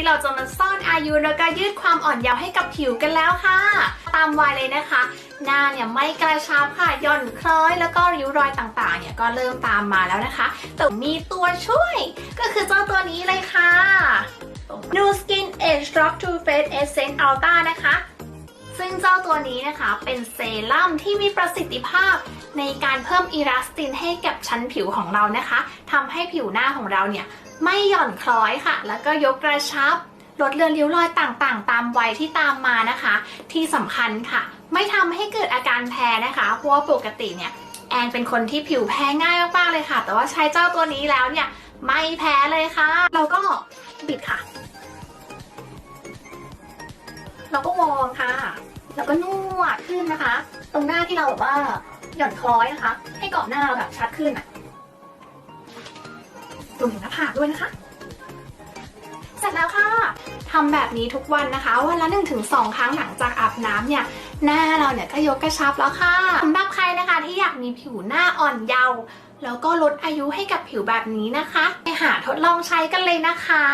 ที่เราจะมาซ่อนอายุแล้วก็ยืดความอ่อนเยาว์ให้กับผิวกันแล้วค่ะ ตามวัยเลยนะคะ หน้าเนี่ยไม่กระชับค่ะย่อนคล้อย แล้วก็ริ้วรอยต่างๆ เนี่ยก็เริ่มตามมาแล้วนะคะ แต่มีตัวช่วย ก็คือเจ้าตัวนี้เลยค่ะ New Skin Age Drop To Face Essence Ultra นะคะซึ่งเจ้าตัวนี้นะคะเป็นเซรั่มที่มีประสิทธิภาพ ในการเพิ่มอีลาสตินให้กับชั้นผิวของเรานะคะทำให้ผิวหน้าของเราเนี่ยไม่หย่อนคล้อยค่ะ แล้วก็ยกกระชับลดเลือนริ้วรอยต่างๆ ตามวัยที่ตามมานะคะ ที่สำคัญค่ะ ไม่ทำให้เกิดอาการแพ้นะคะเพราะว่าปกติเนี่ยแอนเป็นคนที่ผิวแพ้ง่ายมากๆเลยค่ะ แต่ว่าใช้เจ้าตัวนี้แล้วเนี่ย ไม่แพ้เลยค่ะ เราก็บิดค่ะ เราก็วอร์มค่ะ แล้วก็นวดขึ้นนะคะ ตรงหน้าที่เราแบบว่า หย่อนคล้อยนะคะ ให้เกาะหน้าเราแบบชัดขึ้นอะรวมถึงหน้าผากด้วยนะคะเสร็จแล้วค่ะทำแบบนี้ทุกวันนะคะ วันละ 1-2 ครั้งหลังจากอาบน้ำเนี่ย หน้าเราเนี่ยก็ยกกระชับแล้วค่ะสำหรับใครนะคะที่อยากมีผิวหน้าอ่อนเยาว์แล้วก็ลดอายุให้กับผิวแบบนี้นะคะ ไปหาทดลองใช้กันเลยนะคะ